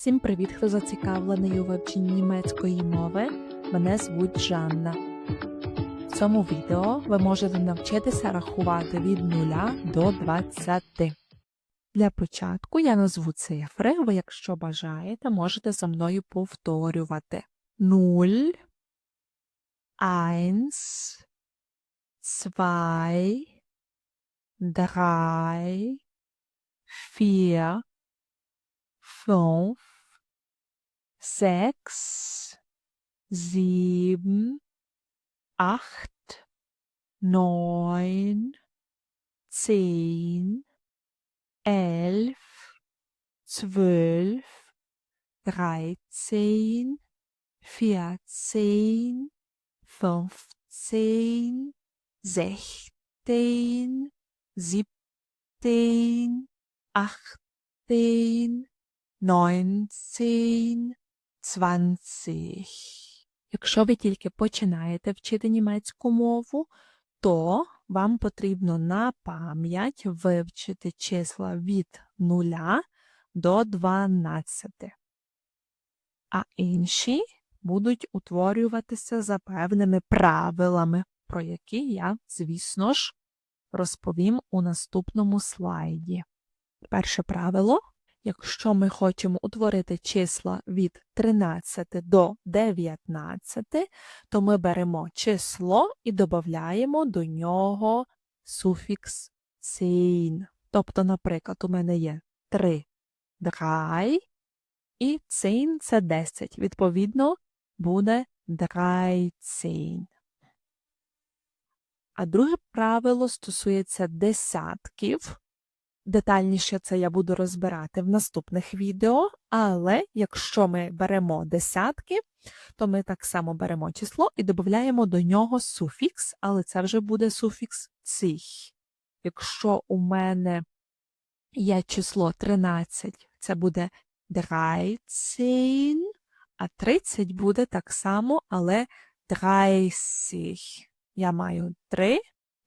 Всім привіт, хто зацікавлений у вивченні німецької мови. Мене звуть Жанна. В цьому відео ви можете навчитися рахувати від 0 до 20. Для початку я назву цифри, ви, якщо бажаєте, можете за мною повторювати 0, 1, 2, 3, 4, fünf, sechs, sieben, acht, neun, zehn, elf, zwölf, dreizehn, vierzehn, fünfzehn, sechzehn, siebzehn, achtzehn, 19, 20. Якщо ви тільки починаєте вчити німецьку мову, то вам потрібно на пам'ять вивчити числа від 0 до 12. А інші будуть утворюватися за певними правилами, про які я, звісно ж, розповім у наступному слайді. Перше правило Якщо ми хочемо утворити числа від 13 до 19, то ми беремо число і додаємо до нього суфікс «цін». Тобто, наприклад, у мене є 3 драй і цін це 10. Відповідно, буде драйцін. А друге правило стосується десятків. Детальніше це я буду розбирати в наступних відео, але якщо ми беремо десятки, то ми так само беремо число і додаємо до нього суфікс, але це вже буде суфікс цих. Якщо у мене є число 13, це буде 13, а 30 буде так само, але 30. Я маю 3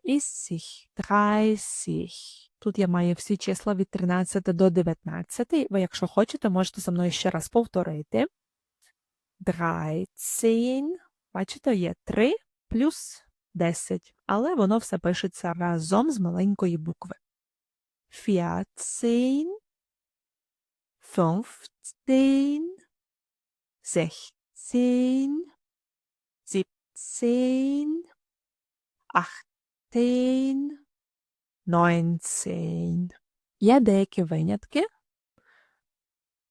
і сіх. 30. Тут я маю всі числа від 13 до 19. Ви, якщо хочете, можете за мною ще раз повторити. 13. Бачите, є 3 плюс 10. Але воно все пишеться разом з маленької букви. 14, 15, 16, 17, 18, 19. Є деякі винятки,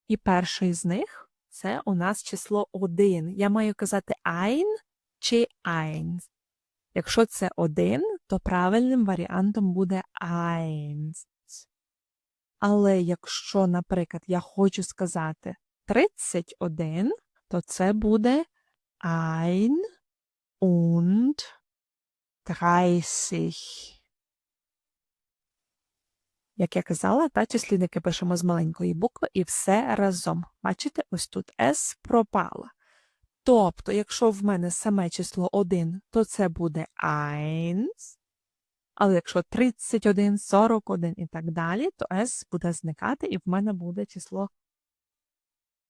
і перший з них це у нас число 1. Я маю казати ein чи eins. Якщо це 1, то правильним варіантом буде eins. Але якщо, наприклад, я хочу сказати 31, то це буде ein und 30. Як я казала, та числівники пишемо з маленької букви і все разом. Бачите, ось тут S пропала. Тобто, якщо в мене саме число 1, то це буде 1. Але якщо 31, 41 і так далі, то S буде зникати, і в мене буде число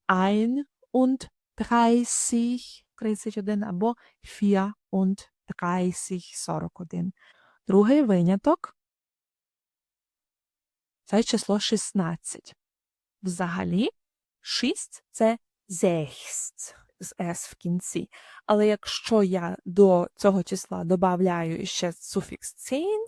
1 und 30, 31 або 4 und 30, 41. Другий виняток це число 16. Взагалі, 6 це зехст з S в кінці. Але якщо я до цього числа додаю ще суфікс цін,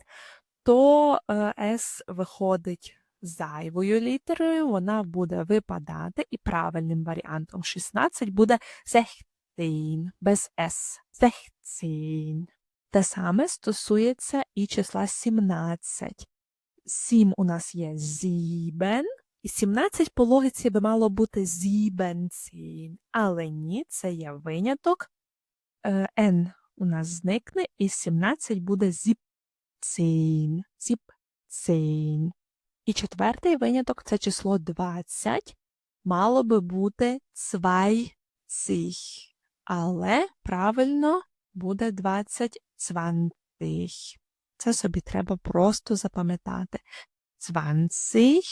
то S е, виходить зайвою літерою, вона буде випадати, і правильним варіантом 16 буде зехтін, без S. Зехтін. Те саме стосується і числа 17. 7 у нас є зібен. І 17 по логіці би мало бути зібенцін. Але ні, це є виняток. N у нас зникне, і 17 буде зіпцін. Зіпцін. І четвертий виняток це число 20. Мало би бути цвайціх. Але правильно буде 20 цвантих. Це собі треба просто запам'ятати. 20,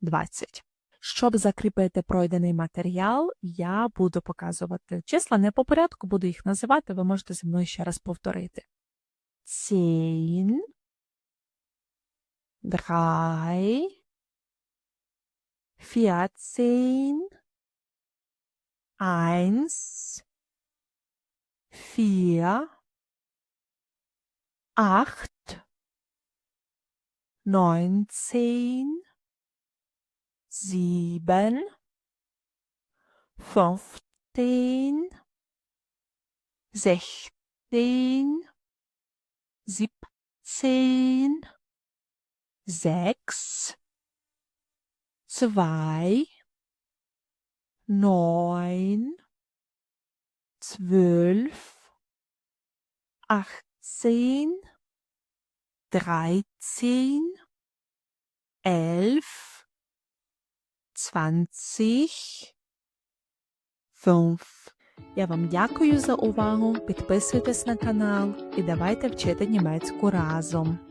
20. Щоб закріпити пройдений матеріал, я буду показувати числа не по порядку, буду їх називати, ви можете зі мною ще раз повторити. Zehn, drei, vierzehn, eins, vier, acht, neunzehn, sieben, fünfzehn, sechzehn, siebzehn, sechs, zwei, neun, zwölf, achtzehn, dreizehn, elf, zwanzig, fünf. Я вам дякую за увагу. Підписуйтесь на канал і давайте вчити німецьку разом.